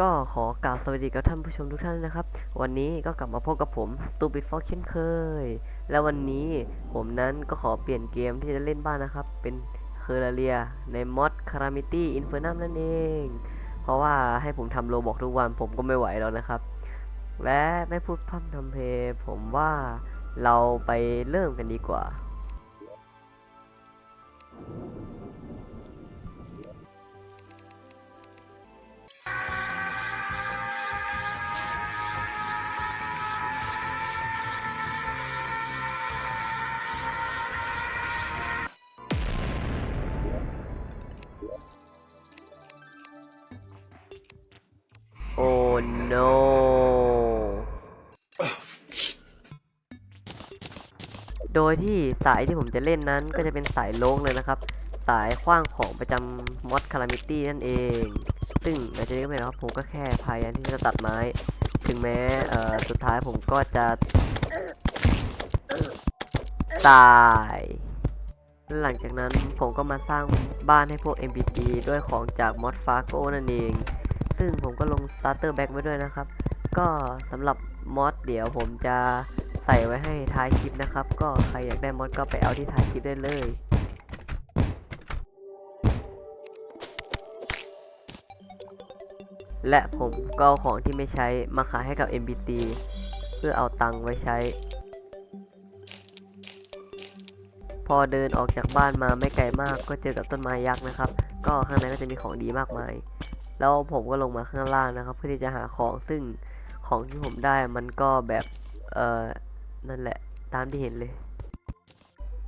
ก็ขอกล่าวสวัสดีกับท่านผู้ชมทุกท่านนะครับ วันนี้ก็กลับมาพบกับผมตูบิฟอกเช่นเคย และวันนี้ผมนั้นก็ขอเปลี่ยนเกมที่จะเล่นบ้างนะครับ เป็นเคอร์เรียในมอดคารามิตี้อินเฟอร์นัมนั่นเอง เพราะว่าให้ผมทำโลบอกทุกวันผมก็ไม่ไหวแล้วนะครับ และไม่พูดพร่ำทำเพลผมว่าเราไปเริ่มกันดีกว่า ดยที่สายที่ผมจะเล่นนั้นก็จะเป็นสายโลงเลยนะครับ สายขว้างของประจำมอดคารามิตี้นั่นเอง ซึ่งอาจจะเรียกไม่นะครับผมก็แค่พยายามที่จะตัดไม้ ถึงแม้เอ่อสุดท้ายผมก็จะตายและหลังจากนั้นผมก็มาสร้างบ้านให้พวก NPC ด้วยของจากมอดฟาโกนั่นเอง ซึ่งผมก็ลง starter back ไว้ด้วยนะครับ ก็สำหรับมอดเดี๋ยวผมจะใส่ไว้ให้ท้ายคลิปนะครับ ก็ใครอยากได้มอดก็ไปเอาที่ท้ายคลิปได้เลยและผมก็เอาของที่ไม่ใช้มาขายให้กับ MBT เพื่อเอาตังค์ไว้ใช้ พอเดินออกจากบ้านมาไม่ไกลมากก็เจอกับต้นไม้ยักษ์นะครับ ก็ข้างในก็จะมีของดีมากมาย แล้วผมก็ลงมาข้างล่างนะครับ เพื่อที่จะหาของซึ่งของที่ผมได้มันก็แบบเอ่อ นั่นแหละตามที่เห็นเลย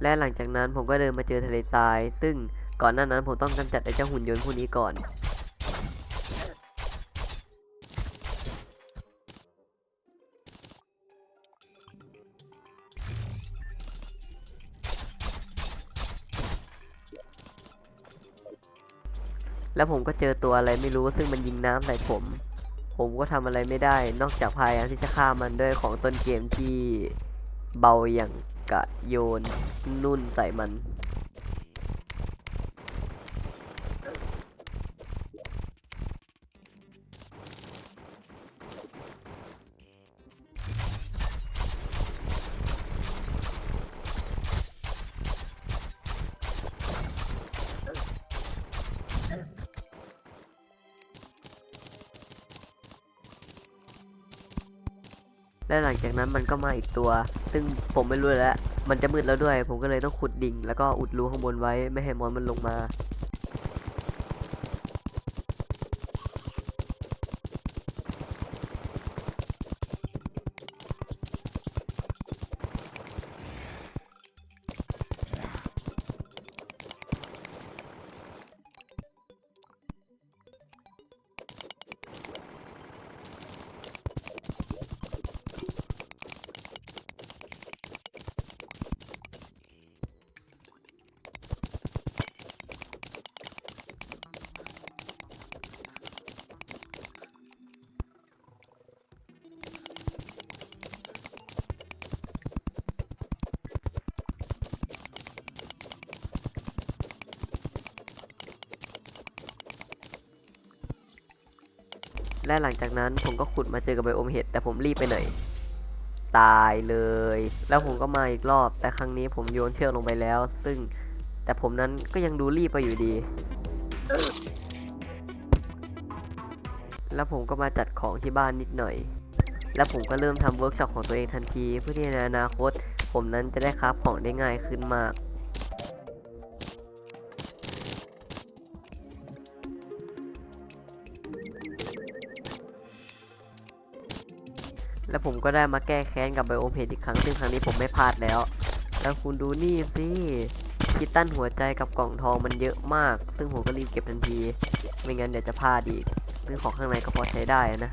และหลังจากนั้นผมก็เดินมาเจอทะเลทราย ซึ่งก่อนหน้านั้นผมต้องกำจัดไอ้เจ้าหุ่นยนต์พวกนี้ก่อนแล้วผมก็เจอตัวอะไรไม่รู้ซึ่งมันยิงน้ำใส่ผม ผมก็ทำอะไรไม่ได้ นอกจากพยายามที่จะฆ่ามันด้วยของต้นเกมที่เบาอย่างกะโยนนุ่นใส่มัน และหลังจากนั้นมันก็มาอีกตัว ซึ่งผมไม่รู้แล้ว มันจะมืดแล้วด้วย ผมก็เลยต้องขุดดิ่ง แล้วก็อุดรูข้างบนไว้ ไม่ให้มอนมันลงมา และหลังจากนั้นผมก็ขุดมาเจอกับไบโอมเห็ดแต่ผมรีบไปหน่อยตายเลย แล้วผมก็มาอีกรอบ แต่ครั้งนี้ผมโยนเชือกลงไปแล้ว ซึ่งแต่ผมนั้นก็ยังดูรีบไปอยู่ดี แล้วผมก็มาจัดของที่บ้านนิดหน่อย แล้วผมก็เริ่มทำเวิร์กช็อปของตัวเองทันที เพื่อที่ในอนาคต ผมนั้นจะได้คราฟของได้ง่ายขึ้นมาก แล้วผมก็ได้มาแก้แค้นกับไบโอมเฮดอีกครั้ง ซึ่งครั้งนี้ผมไม่พลาดแล้ว แล้วคุณดูนี่สิคิดตั้นหัวใจกับกล่องทองมันเยอะมาก ซึ่งผมก็รีบเก็บทันที ไม่งั้นเดี๋ยวจะพลาดอีกซึ่งของข้างในก็พอใช้ได้นะ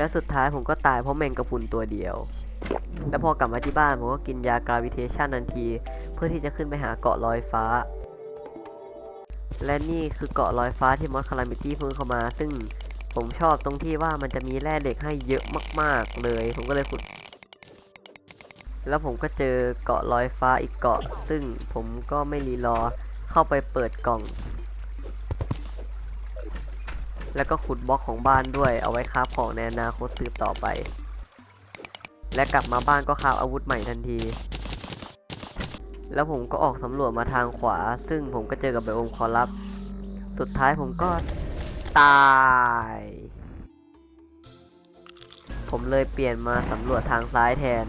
และสุดท้ายผมก็ตายเพราะแมงกะพรุนตัวเดียว แล้วพอกลับมาที่บ้านผมก็กินยากราวิเทชันทันที เพื่อที่จะขึ้นไปหาเกาะลอยฟ้า และนี่คือเกาะลอยฟ้าที่มอสคารามิตี้เพิ่งเข้ามา ซึ่งผมชอบตรงที่ว่ามันจะมีแร่เหล็กให้เยอะมาก ๆ เลย ผมก็เลยขุด แล้วผมก็เจอเกาะลอยฟ้าอีกเกาะ ซึ่งผมก็ไม่รีรอเข้าไปเปิดกล่อง แล้วก็ขุดบล็อกของบ้านด้วยเอาไว้คราฟของในอนาคตสืบต่อไป และกลับมาบ้านก็คราฟอาวุธใหม่ทันที แล้วผมก็ออกสำรวจมาทางขวา ซึ่งผมก็เจอกับไบโอมคอรับ สุดท้ายผมก็ตาย ผมเลยเปลี่ยนมาสำรวจทางซ้ายแทน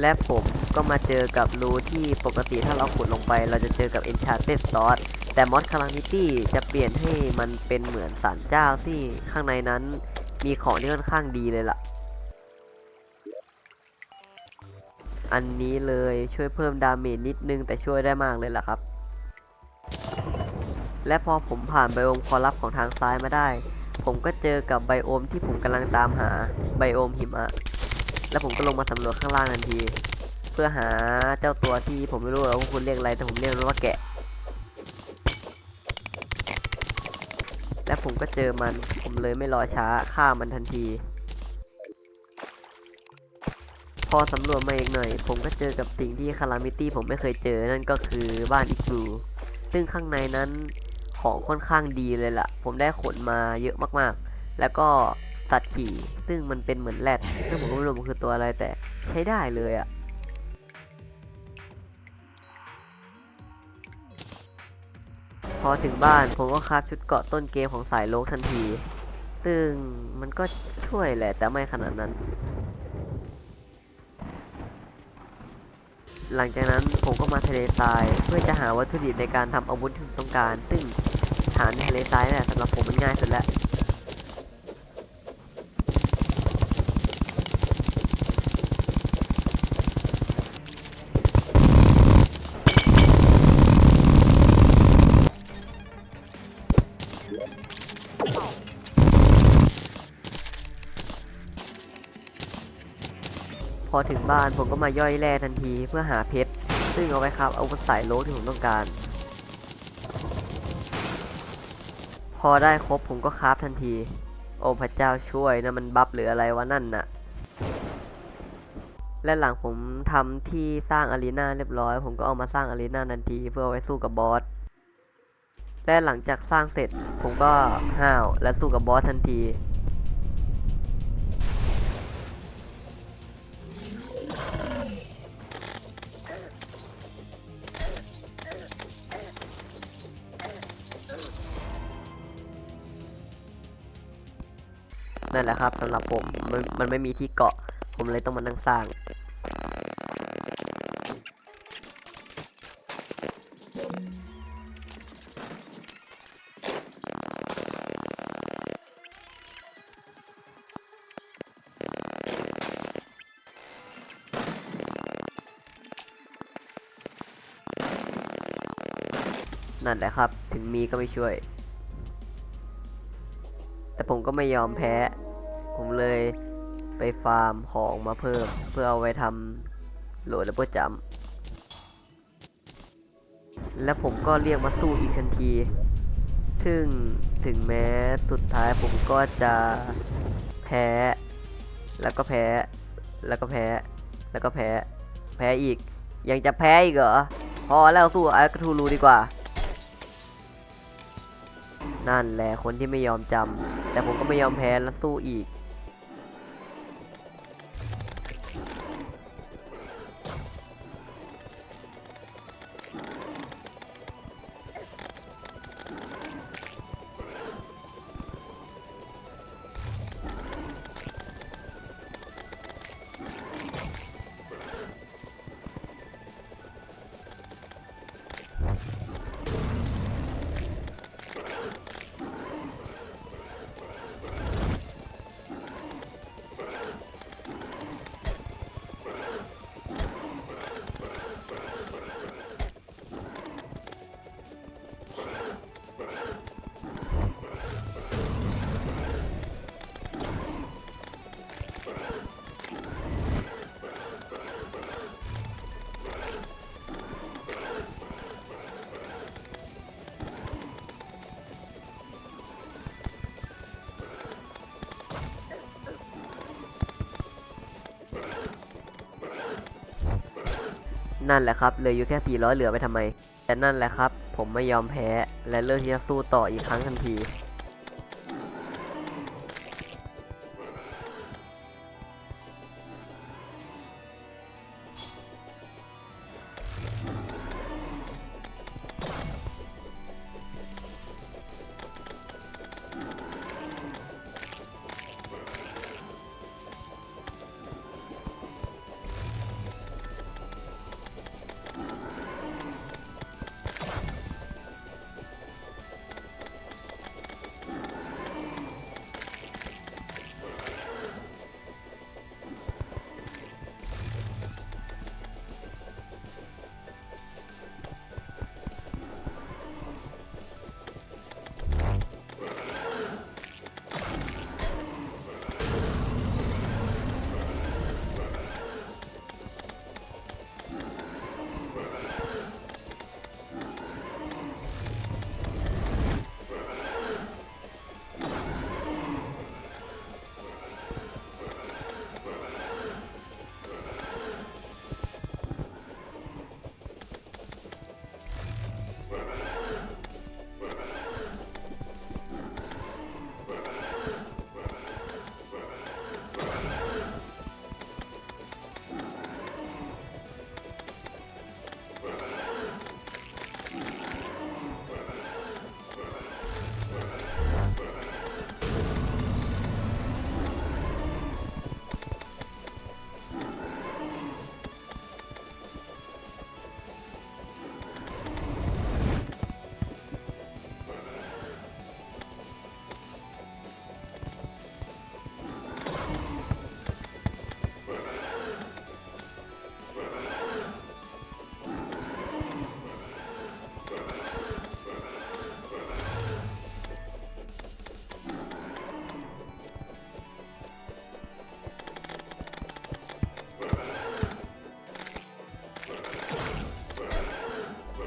และผมก็มาเจอกับรูที่ปกติถ้าเราขุดลงไป เราจะเจอกับ Enchanted Sword แต่มอสคารามิตี้จะเปลี่ยนให้มันเป็นเหมือนสารเจ้าที่ข้างในนั้นมีของที่ค่อนข้างดีเลยล่ะ อันนี้เลยช่วยเพิ่มดาเมจนิดนึงแต่ช่วยได้มากเลยล่ะครับ และพอผมผ่านไบโอมคอลับของทางซ้ายมาได้ ผมก็เจอกับไบโอมที่ผมกำลังตามหาไบโอมหิมะ แล้วผมก็ลงมาสำรวจข้างล่างทันที เพื่อหาเจ้าตัวที่ผมไม่รู้ว่าพวกคุณเรียกอะไรแต่ผมเรียกมันว่าแกะ และผม ก็เจอมัน ผมเลยไม่รอช้าฆ่ามันทันที พอสำรวจมาอีกหน่อย ผมก็เจอกับสิ่งที่คารามิตี้ผมไม่เคยเจอนั่นก็คือบ้านอีกลูซึ่งข้างในนั้นของค่อนข้างดีเลยล่ะ ผมได้ขนมาเยอะมากๆ แล้วก็สัตว์ขี่ ซึ่งมันเป็นเหมือนแรดซึ่งผมก็ไม่รู้มันคือตัวอะไรแต่ใช้ได้เลยอะพ อถึงบ้านผมก็คราฟชุดเกาะต้นเกมของสายโลกทันที ซึ่งมันก็ช่วยแหละ แต่ไม่ขนาดนั้น หลังจากนั้นผมก็มาทะเลทรายเพื่อจะหาวัตถุดิบในการทำอาวุธที่ผมต้องการ ซึ่งหาในทะเลทรายนี่นแหละสำหรับผมมันง่ายสุดแล้ว อถึงบ้านผมก็มาย่อยแร่ทันทีเพื่อหาเพชร ซึ่งเอาไว้ครับอาวุธสายโลที่ผมต้องการ พอได้ครบผมก็คราฟทันที โอ้พระเจ้าช่วยนะมันบัฟหรืออะไรวะนั่นน่ะ และหลังผมทำที่สร้างอารีนาเรียบร้อย ผมก็เอามาสร้างอารีนาทันทีเพื่อไว้สู้กับบอส และหลังจากสร้างเสร็จผมก็ห้าวและสู้กับบอสทันที นั่นแหละครับสำหรับผมมันมันไม่มีที่เกาะ ผมเลยต้องมานั่งสร้าง นั่นแหละครับ ถึงมีก็ไม่ช่วย แต่ผมก็ไม่ยอมแพ้ ผมเลยไปฟาร์มของมาเพิ่ม เพื่อเอาไว้ทำโหลดดับเบิลจัมและผมก็เรียกมาสู้อีกทันที ซึ่งถึงแม้สุดท้ายผมก็จะแพ้ แล้วก็แพ้ แล้วก็แพ้ แล้วก็แพ้ แพ้อีก ยังจะแพ้อีกเหรอ พอแล้วสู้ไอ้กระทูรูดีกว่านั่นแหละคนที่ไม่ยอมจำแต่ผมก็ไม่ยอมแพ้และสู้อีก นั่นแหละครับเหลืออยู่แค่ 400 เหลือไปทำไม แต่นั่นแหละครับ ผมไม่ยอมแพ้ และเลือกที่จะสู้ต่ออีกครั้งทันที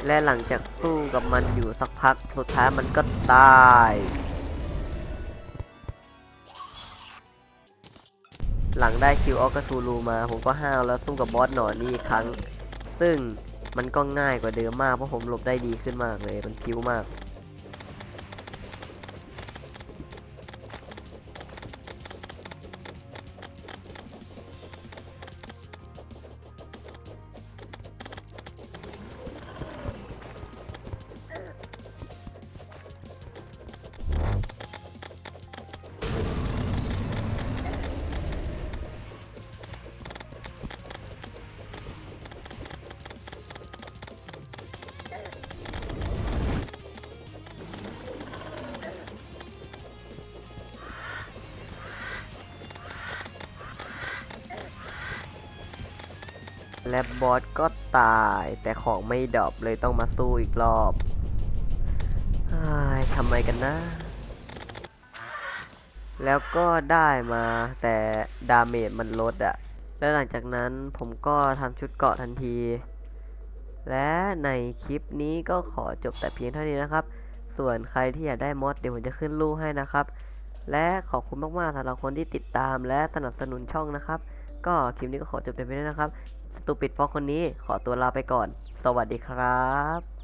และหลังจากสู้กับมันอยู่สักพักสุดท้ายมันก็ตาย หลังได้คิวออกกซูรูมา ผมก็ห้าวแล้วสู้กับบอสหนอนนี่อีกครั้ง ซึ่งมันก็ง่ายกว่าเดิมมากเพราะผมหลบได้ดีขึ้นมากเลย มันคิวมาก และบอสก็ตายแต่ของไม่ดรอปเลยต้องมาสู้อีกรอบเฮ้ยทำไมกันนะ แล้วก็ได้มาแต่ดาเมจมันลดอะแล้วหลังจากนั้นผมก็ทำชุดเกาะทันที และในคลิปนี้ก็ขอจบแต่เพียงเท่านี้นะครับ ส่วนใครที่อยากได้มอดเดี๋ยวผมจะขึ้นรูปให้นะครับ และขอบคุณมากๆสำหรับคนที่ติดตามและสนับสนุนช่องนะครับ ก็คลิปนี้ก็ขอจบแต่เพียงเท่านี้นะครับ ตูปิดฟอกคนนี้ขอตัวลาไปก่อน สวัสดีครับ